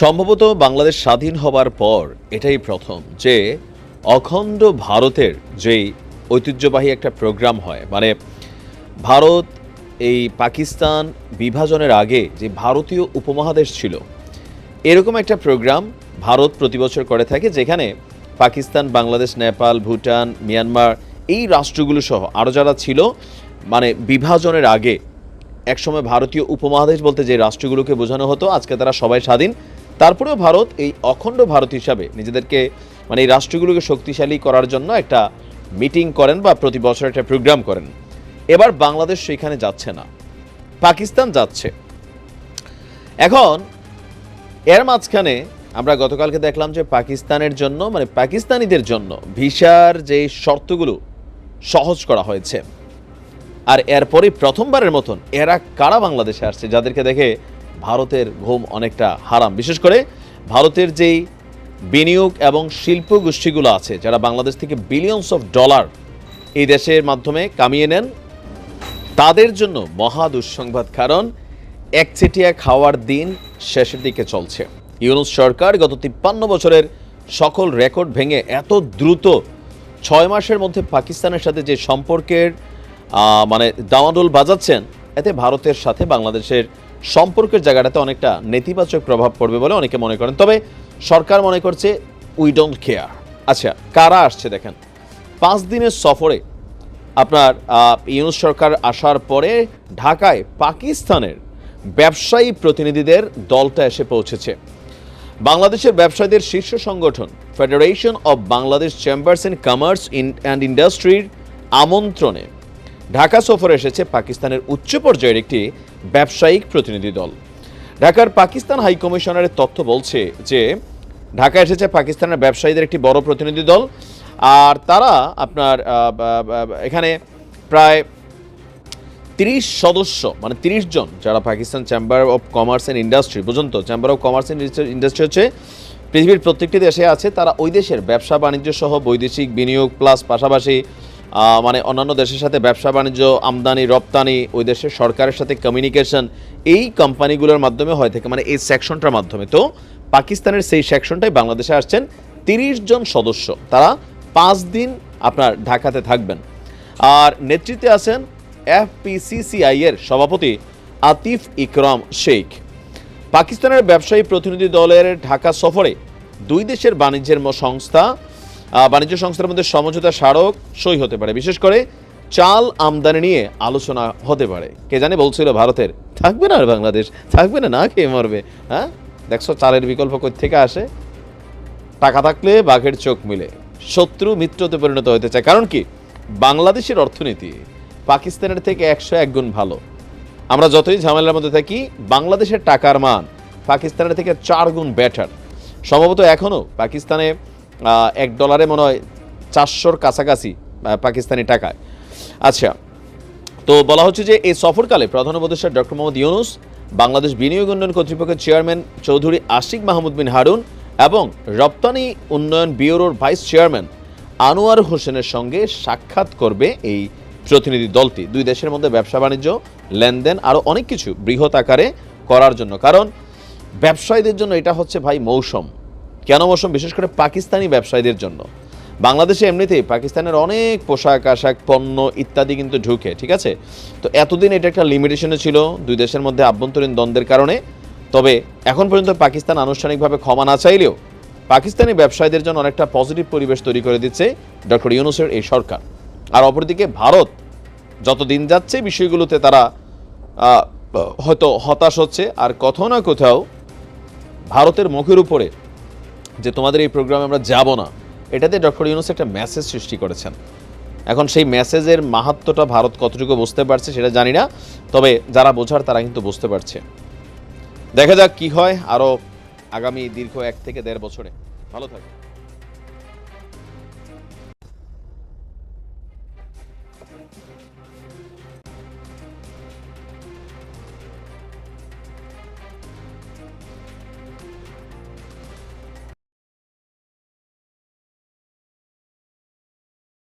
সম্ভবত বাংলাদেশ স্বাধীন হবার পর এটাই প্রথম যে অখণ্ড ভারতের যেই ঐতিহ্যবাহী একটা প্রোগ্রাম হয় মানে ভারত এই পাকিস্তান বিভাজনের আগে যে ভারতীয় উপমহাদেশ ছিল, এরকম একটা প্রোগ্রাম ভারত প্রতি বছর করে থাকে যেখানে পাকিস্তান, বাংলাদেশ, নেপাল, ভুটান, মিয়ানমার এই রাষ্ট্রগুলো সহ আরও যারা ছিল মানে বিভাজনের আগে একসময় ভারতীয় উপমহাদেশ বলতে যে রাষ্ট্রগুলোকে বোঝানো হতো, আজকে তারা সবাই স্বাধীন তারপরেও ভারত এই অখণ্ড ভারত হিসাবে নিজেদেরকে মানে এই রাষ্ট্রগুলোকে শক্তিশালী করার জন্য একটা মিটিং করেন বা প্রতি বছর একটা প্রোগ্রাম করেন। এবার বাংলাদেশ সেখানে যাচ্ছে না। পাকিস্তান যাচ্ছে। এখন, এর মাঝখানে আমরা গতকালকে দেখলাম যে পাকিস্তানের জন্য মানে পাকিস্তানিদের জন্য ভিসার যে শর্তগুলো সহজ করা হয়েছে। আর এরপরে প্রথমবারের মতন এরা কারা বাংলাদেশে আসছে, যাদেরকে দেখে ভারতের ঘুম অনেকটা হারাম। বিশেষ করে ভারতের যেই বিনিয়োগ এবং শিল্প গোষ্ঠীগুলো আছে, যারা বাংলাদেশ থেকে বিলিয়নস অফ ডলার এই দেশের মাধ্যমে কামিয়ে নেন, তাদের জন্য মহা দুঃসংবাদ, কারণ একচেটিয়া খাওয়ার দিন শেষের দিকে চলছে। ইউনুস সরকার গত তিপ্পান্ন বছরের সকল রেকর্ড ভেঙে এত দ্রুত ছয় মাসের মধ্যে পাকিস্তানের সাথে যে সম্পর্কের মানে দামাডোল বাজাচ্ছেন, এতে ভারতের সাথে বাংলাদেশের সম্পর্কের জায়গাটাতে অনেকটা নেতিবাচক প্রভাব পড়বে বলে অনেকে মনে করেন। তবে সরকার মনে করছে উই ডোন্ট কেয়ার আচ্ছা কারা আসছে দেখেন। পাঁচ দিনের সফরে আপনার ইউনুস সরকার আসার পরে ঢাকায় পাকিস্তানের ব্যবসায়ী প্রতিনিধিদের দলটা এসে পৌঁছেছে। বাংলাদেশের ব্যবসায়ীদের শীর্ষ সংগঠন federation of Bangladesh chambers and commerce in and ইন্ডাস্ট্রির আমন্ত্রণে ঢাকা সফরে এসেছে পাকিস্তানের উচ্চ পর্যায়ের একটি ব্যবসায়িক প্রতিনিধি দল। ঢাকার পাকিস্তান হাই কমিশনারের তথ্য বলছে যে ঢাকা এসেছে পাকিস্তানের ব্যবসায়ীদের একটি বড় প্রতিনিধি দল। আর তারা আপনার এখানে প্রায় তিরিশ সদস্য মানে তিরিশ জন, যারা Pakistan chamber of commerce and industry পর্যন্ত chamber of commerce and industry হচ্ছে পৃথিবীর প্রত্যেকটি দেশে আছে। তারা ওই দেশের ব্যবসা বাণিজ্য সহ বৈদেশিক বিনিয়োগ প্লাস পাশাপাশি মানে অন্যান্য দেশের সাথে ব্যবসা, বাণিজ্য, আমদানি, রপ্তানি, ওই দেশের সরকারের সাথে কমিউনিকেশন এই কোম্পানিগুলোর মাধ্যমে হয় থাকে মানে এই সেকশনটার মাধ্যমে। তো পাকিস্তানের সেই সেকশনটাই বাংলাদেশে আসছেন তিরিশ জন সদস্য। তারা পাঁচ দিন আপনার ঢাকাতে থাকবেন। আর নেতৃত্বে আছেন এফপিসিসিআই এর সভাপতি আতিফ ইকরাম শেখ। পাকিস্তানের ব্যবসায়ী প্রতিনিধি দলের ঢাকা সফরে দুই দেশের বাণিজ্যের সংস্থা বাণিজ্য সংস্থার মধ্যে সমঝোতা স্মারক সই হতে পারে। বিশেষ করে চাল আমদানি নিয়ে আলোচনা হতে পারে। কে জানে বলছিল ভারতের, থাকবে না আর বাংলাদেশ, থাকবে না না খেয়ে মরবে হ্যাঁ? দেখছ চালের বিকল্প থেকে আসে? টাকা থাকলে বাঘের চোখ মিলে, শত্রু মিত্রতে পরিণত হতে চায়। কারণ কি? বাংলাদেশের অর্থনীতি পাকিস্তানের থেকে একশো এক গুণ ভালো। আমরা যতই ঝামেলার মধ্যে থাকি, বাংলাদেশের টাকার মান পাকিস্তানের থেকে চার গুণ বেটার সম্ভবত এখনও পাকিস্তানে এক ডলারে মনে হয় চারশোর কাছাকাছি পাকিস্তানি টাকায়। আচ্ছা তো বলা হচ্ছে যে এই সফরকালে প্রধান উপদেষ্টা ডক্টর মোহাম্মদ ইউনুস, বাংলাদেশ বিনিয়োগ উন্নয়ন কর্তৃপক্ষের চেয়ারম্যান চৌধুরী আশিক মাহমুদ বিন হারুন এবং রপ্তানি উন্নয়ন ব্যুরোর ভাইস চেয়ারম্যান আনোয়ার হোসেনের সঙ্গে সাক্ষাৎ করবে এই প্রতিনিধি দলটি। দুই দেশের মধ্যে ব্যবসা বাণিজ্য, লেনদেন আরও অনেক কিছু বৃহৎ আকারে করার জন্য। কারণ ব্যবসায়ীদের জন্য এটা হচ্ছে ভাই মৌসুম। কেন মৌসুম? বিশেষ করে পাকিস্তানি ব্যবসায়ীদের জন্য। বাংলাদেশে এমনিতেই পাকিস্তানের অনেক পোশাক, আশাক, পণ্য ইত্যাদি কিন্তু ঢুকে, ঠিক আছে? তো এতদিন এটা একটা লিমিটেশনে ছিল, দুই দেশের মধ্যে আভ্যন্তরীণ দ্বন্দ্বের কারণে। তবে এখন পর্যন্ত পাকিস্তান আনুষ্ঠানিকভাবে ক্ষমা না চাইলেও পাকিস্তানি ব্যবসায়ীদের জন্য অনেকটা পজিটিভ পরিবেশ তৈরি করে দিচ্ছে ডক্টর ইউনুসের এই সরকার। আর অপরদিকে ভারত যত দিন যাচ্ছে বিষয়গুলোতে তারা হয়তো হতাশ হচ্ছে। আর কোথাও না কোথাও ভারতের মুখের উপরে যে তোমাদের এই প্রোগ্রামে আমরা যাব না, এটাতে ডক্টর ইউনুস একটা মেসেজ সৃষ্টি করেছেন। এখন সেই মেসেজের মাহাত্মটা ভারত কতটুকু বুঝতে পারছে সেটা জানি না, তবে যারা বোঝার তারা কিন্তু বুঝতে পারছে। দেখা যাক কি হয় আরও আগামী দীর্ঘ এক থেকে দেড় বছরে। ভালো থাকে।